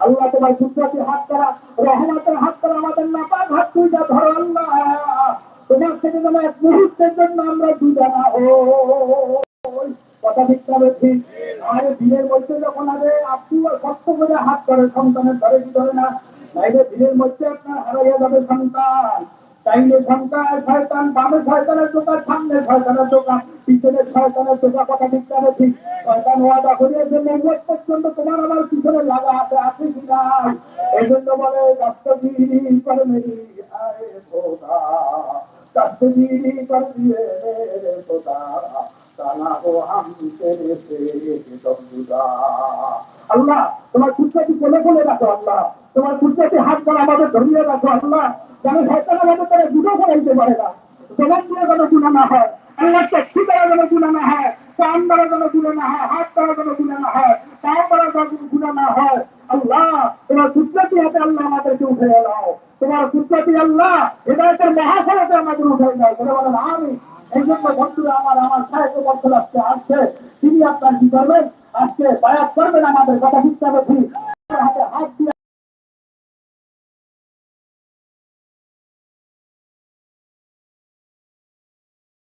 আল্লাহ তোমার কুদরতি হাত করা রহমতের হাত করা আমাদের নাপাক হাত তুইটা ধরো আল্লাহ। তোমার থেকে যেন এক মুহূর্তের জন্য আমরা দুজা না হই। কথা ঠিক তবে ঠিক আর দিনের মধ্যে যখন আগে আপনি কষ্ট করে হাত করে সন্তানের ধরে কি ধরে না? নাইলে দিনের মধ্যে আপনার হারাইয়া যাবে সন্তান। চাইলে সন্তান শয়তান, বামে শয়তানের দোকান সামনে শয়তানের দোকান পিছনে শয়তানের দোকান কথা ঠিক তবে ঠিক। শয়তান ওয়াদা করিয়েছে মঙ্গল পর্যন্ত তোমার আমার পিছনে লাগা আছে আছে কি নাই? এই জন্য বলে দস্তগিরি করে মেরি আয় খোদা। দস্তগিরি কর দিয়ে রে খোদা। তানা ও হাম তেরে দমদুদা আল্লাহ, তোমার কুত্তাটি কোলে কোলে রাখো, আল্লাহ। তোমার হাত করে আমাদের ধরিয়ে রাখো, আল্লাহ। যেন শয়তান আমাদের তারা দুটো করাইতে পারে না। জবান দিয়ে যেন গুণা না হয় আল্লাহ চক্ষু দ্বারা যেন গুণা না হয় কান দ্বারা যেন গুণা না হয়, হাত দ্বারা যেন গুণা না হয় পা যেন গুণা না হয়, আল্লাহ, তোমার কুত্তাটি হাতে আল্লাহ আমাদেরকে উঠে দাও তোমার কুত্তাটি আল্লাহ আমাদের উঠে বলে বলেন আমি এই জন্য বন্ধুরা, আমার আমার সাহেব বন্ধু আসছে। তিনি আপনার কি করবেন? আজকে বায়াত করবেন আমাদের কথা ঠিক তবে ঠিক